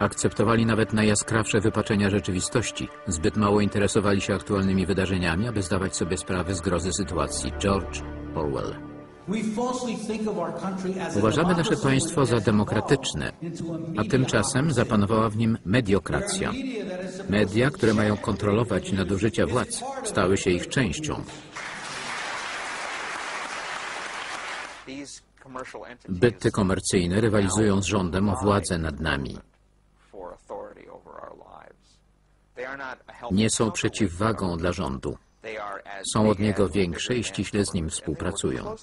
Akceptowali nawet najjaskrawsze wypaczenia rzeczywistości. Zbyt mało interesowali się aktualnymi wydarzeniami, aby zdawać sobie sprawę z grozy sytuacji. George Orwell. Uważamy nasze państwo za demokratyczne, a tymczasem zapanowała w nim mediokracja. Media, które mają kontrolować nadużycia władz, stały się ich częścią. Byty komercyjne rywalizują z rządem o władzę nad nami. Nie są przeciwwagą dla rządu. Są od niego większe i ściśle z nim współpracują.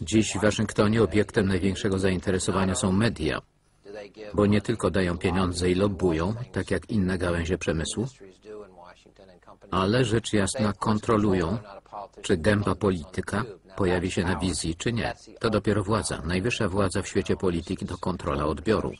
Dziś w Waszyngtonie obiektem największego zainteresowania są media, bo nie tylko dają pieniądze i lobbują, tak jak inne gałęzie przemysłu, ale rzecz jasna kontrolują, czy gęba polityka pojawi się na wizji, czy nie. To dopiero władza. Najwyższa władza w świecie polityki to kontrola odbioru.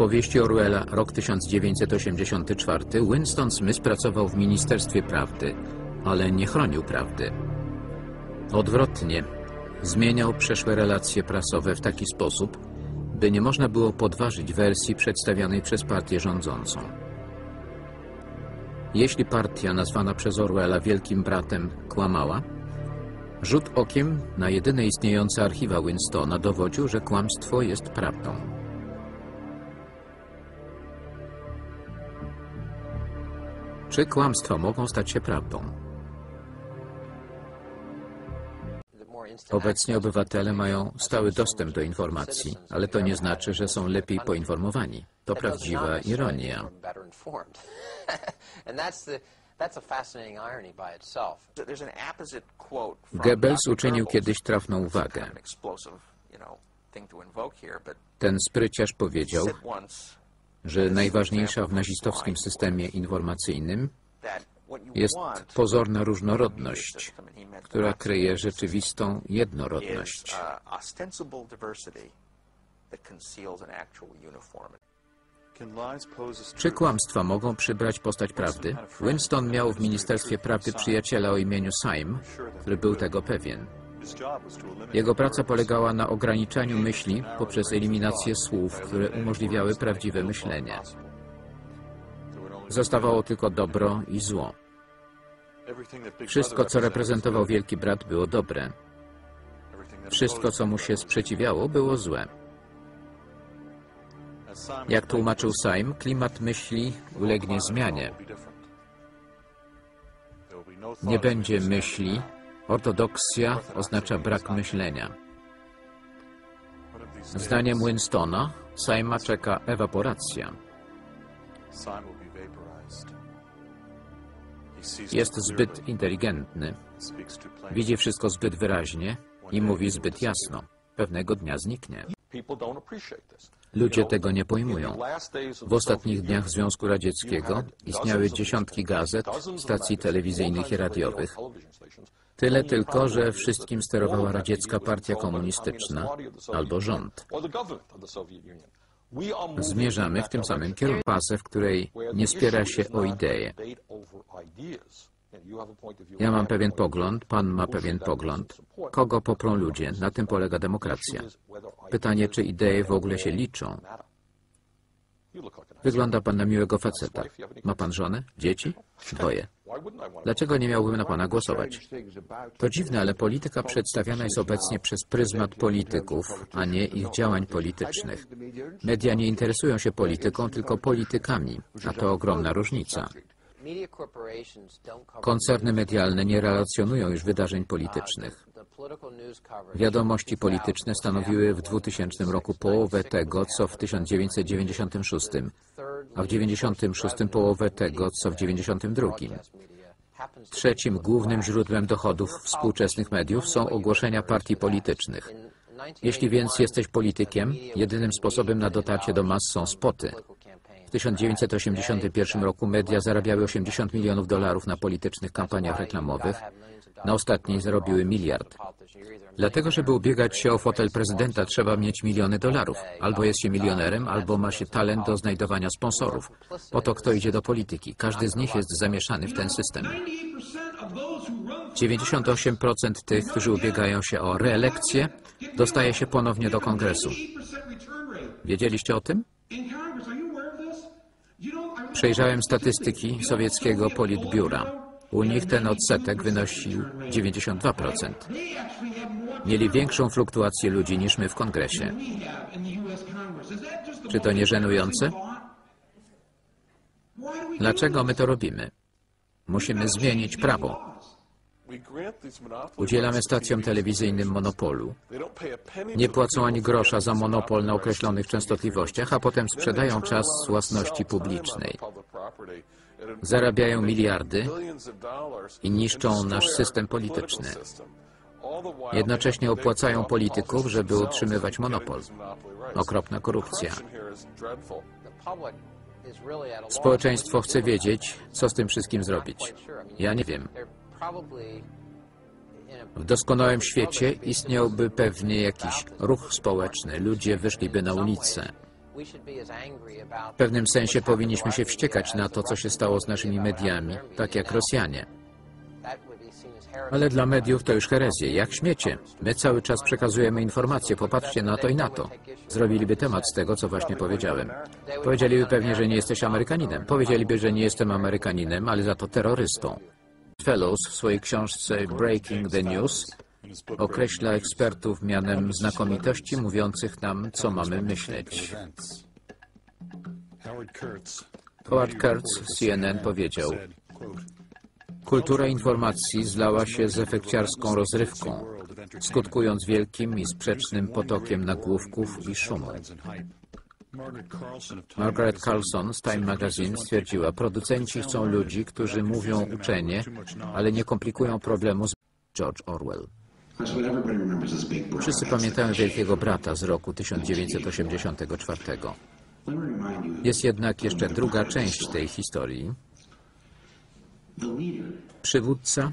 Powieści Orwella Rok 1984 Winston Smith pracował w Ministerstwie Prawdy, ale nie chronił prawdy. Odwrotnie, zmieniał przeszłe relacje prasowe w taki sposób, by nie można było podważyć wersji przedstawianej przez partię rządzącą. Jeśli partia nazwana przez Orwella Wielkim Bratem kłamała, rzut okiem na jedyne istniejące archiwa Winstona dowodził, że kłamstwo jest prawdą. Czy kłamstwa mogą stać się prawdą? Obecnie obywatele mają stały dostęp do informacji, ale to nie znaczy, że są lepiej poinformowani. To prawdziwa ironia. Goebbels uczynił kiedyś trafną uwagę. Ten spryciarz powiedział, że najważniejsza w nazistowskim systemie informacyjnym jest pozorna różnorodność, która kryje rzeczywistą jednorodność. Czy kłamstwa mogą przybrać postać prawdy? Winston miał w Ministerstwie Prawdy przyjaciela o imieniu Syme, który był tego pewien. Jego praca polegała na ograniczaniu myśli poprzez eliminację słów, które umożliwiały prawdziwe myślenie. Zostawało tylko dobro i zło. Wszystko, co reprezentował Wielki Brat, było dobre. Wszystko, co mu się sprzeciwiało, było złe. Jak tłumaczył Syme, klimat myśli ulegnie zmianie. Nie będzie myśli, ortodoksja oznacza brak myślenia. Zdaniem Winstona, Syma czeka ewaporacja. Jest zbyt inteligentny, widzi wszystko zbyt wyraźnie i mówi zbyt jasno. Pewnego dnia zniknie. Ludzie tego nie pojmują. W ostatnich dniach Związku Radzieckiego istniały dziesiątki gazet, stacji telewizyjnych i radiowych. Tyle tylko, że wszystkim sterowała radziecka partia komunistyczna albo rząd. Zmierzamy w tym samym kierunku. Fazę, w której nie spiera się o idee. Ja mam pewien pogląd, pan ma pewien pogląd. Kogo poprą ludzie? Na tym polega demokracja. Pytanie, czy idee w ogóle się liczą? Wygląda pan na miłego faceta. Ma pan żonę? Dzieci? Dwoje. Dlaczego nie miałbym na pana głosować? To dziwne, ale polityka przedstawiana jest obecnie przez pryzmat polityków, a nie ich działań politycznych. Media nie interesują się polityką, tylko politykami, a to ogromna różnica. Koncerny medialne nie relacjonują już wydarzeń politycznych. Wiadomości polityczne stanowiły w 2000 roku połowę tego, co w 1996, a w 1996 połowę tego, co w 1992. Trzecim głównym źródłem dochodów współczesnych mediów są ogłoszenia partii politycznych. Jeśli więc jesteś politykiem, jedynym sposobem na dotarcie do mas są spoty. W 1981 roku media zarabiały 80 milionów dolarów na politycznych kampaniach reklamowych. Na ostatniej zarobiły miliard. Dlatego, żeby ubiegać się o fotel prezydenta, trzeba mieć miliony dolarów. Albo jest się milionerem, albo ma się talent do znajdowania sponsorów. Oto kto idzie do polityki. Każdy z nich jest zamieszany w ten system. 98% of those who 98% tych, którzy ubiegają się o reelekcję, dostaje się ponownie do kongresu. Wiedzieliście o tym? Przejrzałem statystyki sowieckiego politbiura. U nich ten odsetek wynosił 92%. Mieli większą fluktuację ludzi niż my w kongresie. Czy to nie żenujące? Dlaczego my to robimy? Musimy zmienić prawo. Udzielamy stacjom telewizyjnym monopolu. Nie płacą ani grosza za monopol na określonych częstotliwościach, a potem sprzedają czas własności publicznej. Zarabiają miliardy i niszczą nasz system polityczny. Jednocześnie opłacają polityków, żeby utrzymywać monopol. Okropna korupcja. Społeczeństwo chce wiedzieć, co z tym wszystkim zrobić. Ja nie wiem. W doskonałym świecie istniałby pewnie jakiś ruch społeczny, ludzie wyszliby na ulicę. W pewnym sensie powinniśmy się wściekać na to, co się stało z naszymi mediami, tak jak Rosjanie. Ale dla mediów to już herezje, jak śmiecie. My cały czas przekazujemy informacje, popatrzcie na to i na to. Zrobiliby temat z tego, co właśnie powiedziałem. Powiedzieliby pewnie, że nie jesteś Amerykaninem. Powiedzieliby, że nie jestem Amerykaninem, ale za to terrorystą. Fellows w swojej książce Breaking the News określa ekspertów mianem znakomitości mówiących nam, co mamy myśleć. Howard Kurtz. Z CNN powiedział, Kultura informacji zlała się z efekciarską rozrywką, skutkując wielkim i sprzecznym potokiem nagłówków i szumu. Margaret Carlson z Time Magazine stwierdziła, producenci chcą ludzi, którzy mówią uczenie, ale nie komplikują problemu z George Orwell. Wszyscy pamiętają Wielkiego Brata z roku 1984. Jest jednak jeszcze druga część tej historii. Przywódca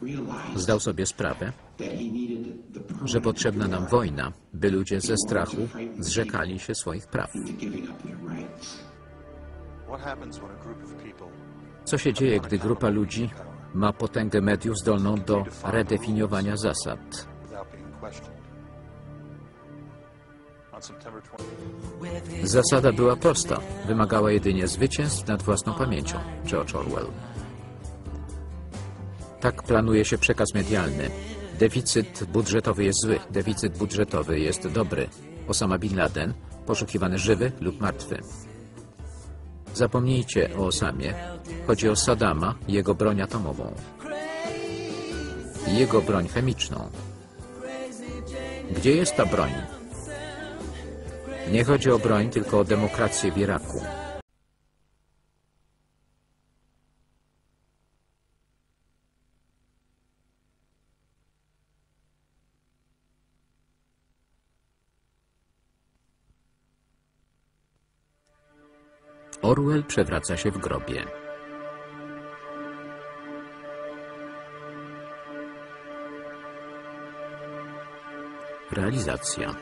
zdał sobie sprawę, że potrzebna nam wojna, by ludzie ze strachu zrzekali się swoich praw. Co się dzieje, gdy grupa ludzi ma potęgę mediów zdolną do redefiniowania zasad? Zasada była prosta. Wymagała jedynie zwycięstw nad własną pamięcią. George Orwell. Tak planuje się przekaz medialny. Deficyt budżetowy jest zły, deficyt budżetowy jest dobry. Osama Bin Laden, poszukiwany żywy lub martwy. Zapomnijcie o Osamie. Chodzi o Saddama i jego broń atomową. Jego broń chemiczną. Gdzie jest ta broń? Nie chodzi o broń, tylko o demokrację w Iraku. Orwell przewraca się w grobie. Realizacja